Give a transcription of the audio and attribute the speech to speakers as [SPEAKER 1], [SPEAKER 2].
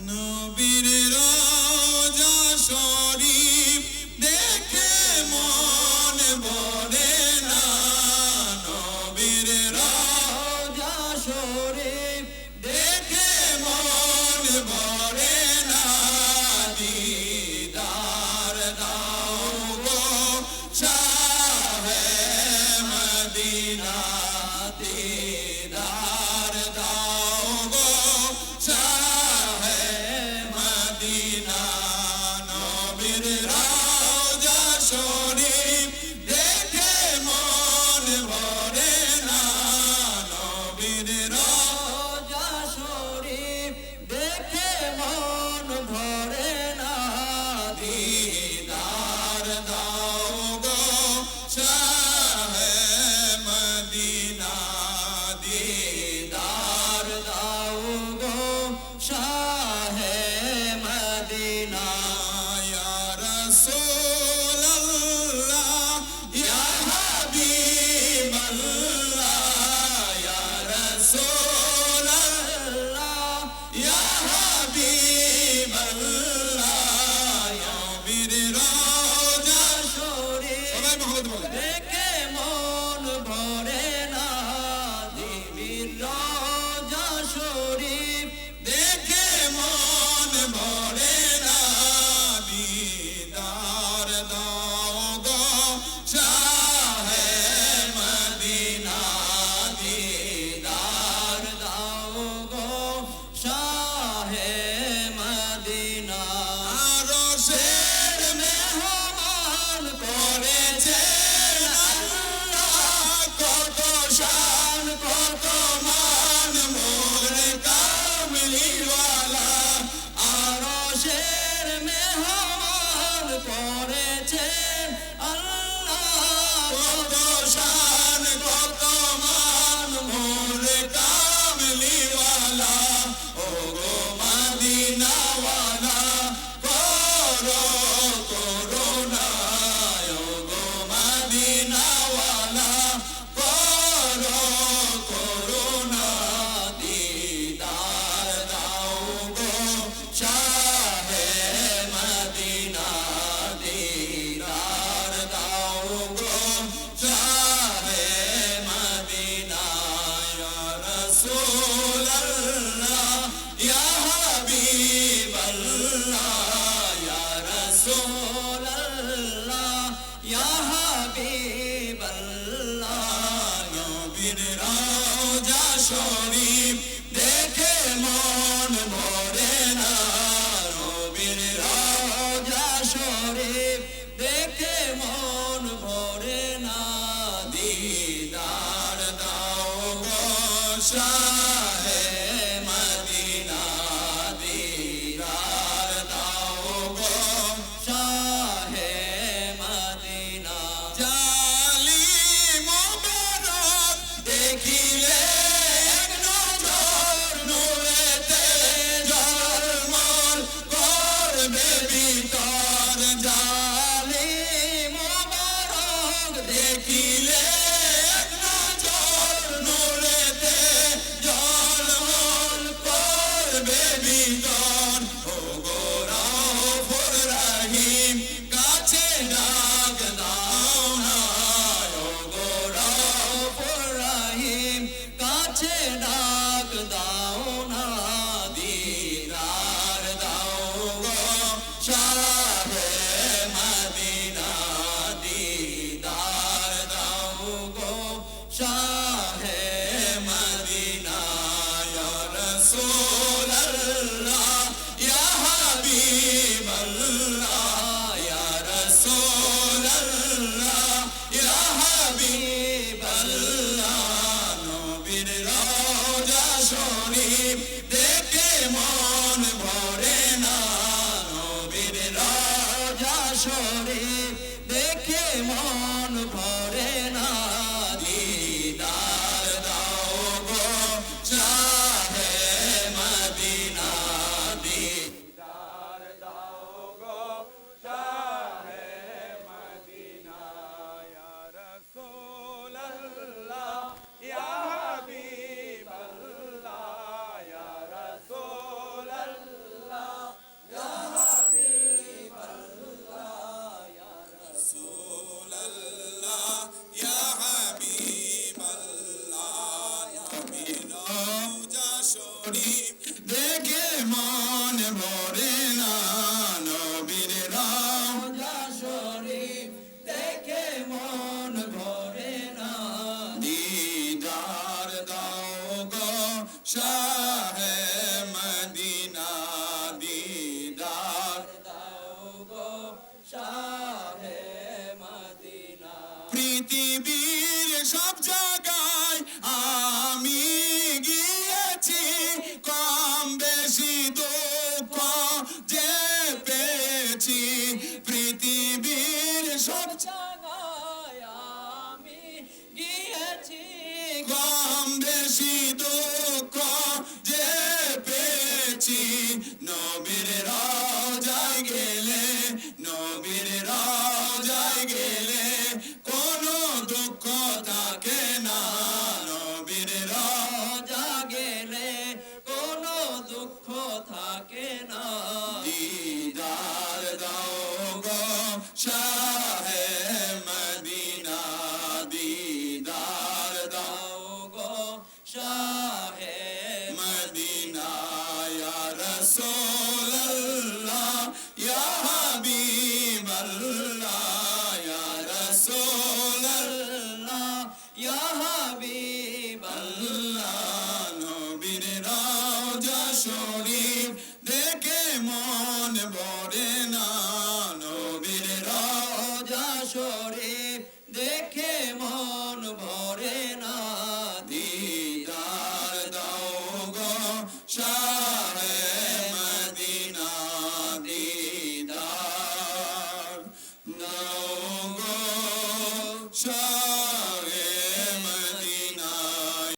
[SPEAKER 1] নবীর রোজা শরীফ Yeah. হর করেছেন। আল্লাহ কত মা رسول الله يا حبيب الله يا رسول الله يا حبيب الله নবীর রওজা শরীফ দেখে মন ভরে না নবীর রওজা শরীফ দেখে মন ভরে না দিদা Hashem. দেখে মন ভরে না নবীর রওজা শরীফ দেখে মন ভরে না দিদার দাও গো শাহ মদিনা দিদার দাও গো শাহ মদিনা পৃথিবীর সব জায়গায় সব
[SPEAKER 2] আমি গিয়েছি।
[SPEAKER 1] কম বেশি দুঃখ যে পেয়েছি। নবীর রাজায় গেলে, নবীর রাজায় গেলে কোনো দুঃখ থাকে না। নবীর রাজা
[SPEAKER 2] গেলে কোনো দুঃখ থাকে না।
[SPEAKER 1] দিদার দাও গো শরীফ দেখে মন ভরে না। নবীর
[SPEAKER 2] রজা শরীফ দেখে মন ভরে না।
[SPEAKER 1] দিদার দাও গো